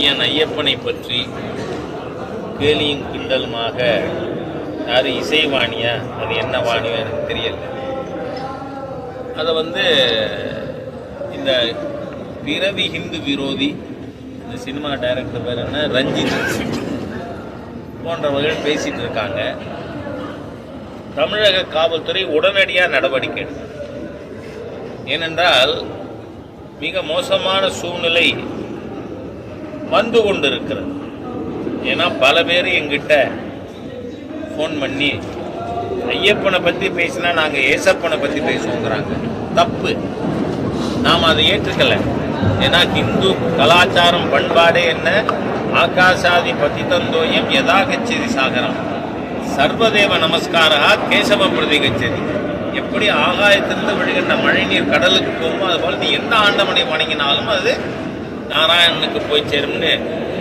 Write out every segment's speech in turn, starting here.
ஐயன் ஐயப்பனை பற்றி கேலியும் கிண்டலுமாக யார் இசைவாணியா? அது என்ன வாணியோ எனக்கு தெரியல. அதை வந்து இந்த பிறவி ஹிந்து விரோதி இந்த சினிமா டைரக்டர் பேர் என்ன? ரஞ்சித் போன்றவர்கள் பேசிட்டு இருக்காங்க. தமிழக காவல்துறை உடனடியாக நடவடிக்கை எடுக்கும். ஏனென்றால் மிக மோசமான சூழ்நிலை வந்து கொண்டிருக்கிறது. ஏன்னா பல பேர் எங்கிட்ட ஃபோன் பண்ணி ஐயப்பனை பற்றி பேசினா நாங்கள் ஏசப்பனை பற்றி பேசுவோங்கிறாங்க. தப்பு. நாம் அதை ஏற்றுக்கலை. ஏன்னா ஹிந்து கலாச்சாரம் பண்பாடே என்ன? ஆகாசாதி பதித்தந்தோயம் யதா கச்சதி சாகரம். சர்வதேவ நமஸ்காரா கேசவ பிரதி கச்சதி எப்படி ஆகாயத்திலிருந்து விழுகின்ற மழைநீர் கடலுக்கு போகுமோ அதுபோல் நீ எந்த ஆண்டவனை வணங்கினாலும் அது நாராயணனுக்கு போய் சேரும்னு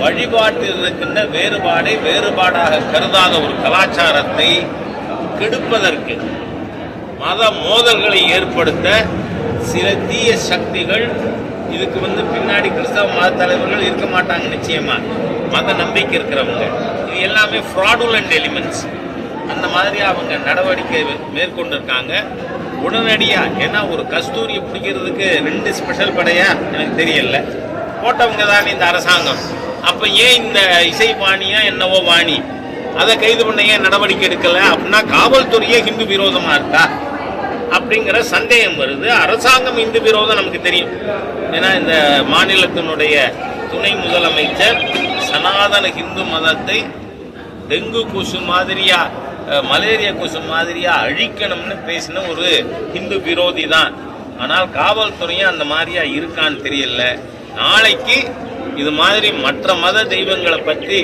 வழிபாட்டில் இருக்கின்ற வேறுபாடை வேறுபாடாக கருதாத ஒரு கலாச்சாரத்தை கெடுப்பதற்கு மத மோதல்களை ஏற்படுத்த சில தீய சக்திகள் இதுக்கு வந்து பின்னாடி கிறிஸ்தவ மத தலைவர்கள் இருக்க மாட்டாங்க நிச்சயமா. மத நம்பிக்கை இருக்கிறவங்க. இது எல்லாமே ஃப்ராடுலண்ட் எலிமெண்ட்ஸ் அந்த மாதிரி அவங்க நடவடிக்கை மேற்கொண்டிருக்காங்க. உடனடியாக ஏன்னா ஒரு கஸ்தூரியை பிடிக்கிறதுக்கு ரெண்டு ஸ்பெஷல் படையா? எனக்கு தெரியல. போட்டவங்க தான் இந்த அரசாங்கம். அப்போ ஏன் இந்த இசை பாணியா என்னவோ வாணி அதை கைது பண்ண ஏன் நடவடிக்கை எடுக்கல? அப்படின்னா காவல்துறையே ஹிந்து விரோதமா இருக்கா? அப்படிங்கிற சந்தேகம் வருது. அரசாங்கம் இந்து விரோதம் நமக்கு தெரியும். ஏன்னா இந்த மாநிலத்தினுடைய துணை முதலமைச்சர் சனாதன ஹிந்து மதத்தை டெங்கு கொசு மாதிரியா மலேரியா கொசு மாதிரியா அழிக்கணும்னு பேசின ஒரு ஹிந்து விரோதி தான். ஆனால் காவல்துறையும் அந்த மாதிரியா இருக்கான்னு தெரியல. நாளைக்கு இது மாதிரி மற்ற மத தெய்வங்களை பற்றி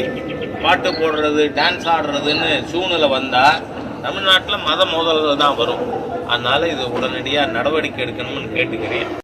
பாட்டு போடுறது டான்ஸ் ஆடுறதுன்னு சூழ்நிலை வந்தால் தமிழ்நாட்டில் மத மோதல்கள் தான் வரும். அதனால் இது உடனடியாக நடவடிக்கை எடுக்கணும்னு கேட்டுக்கிறேன்.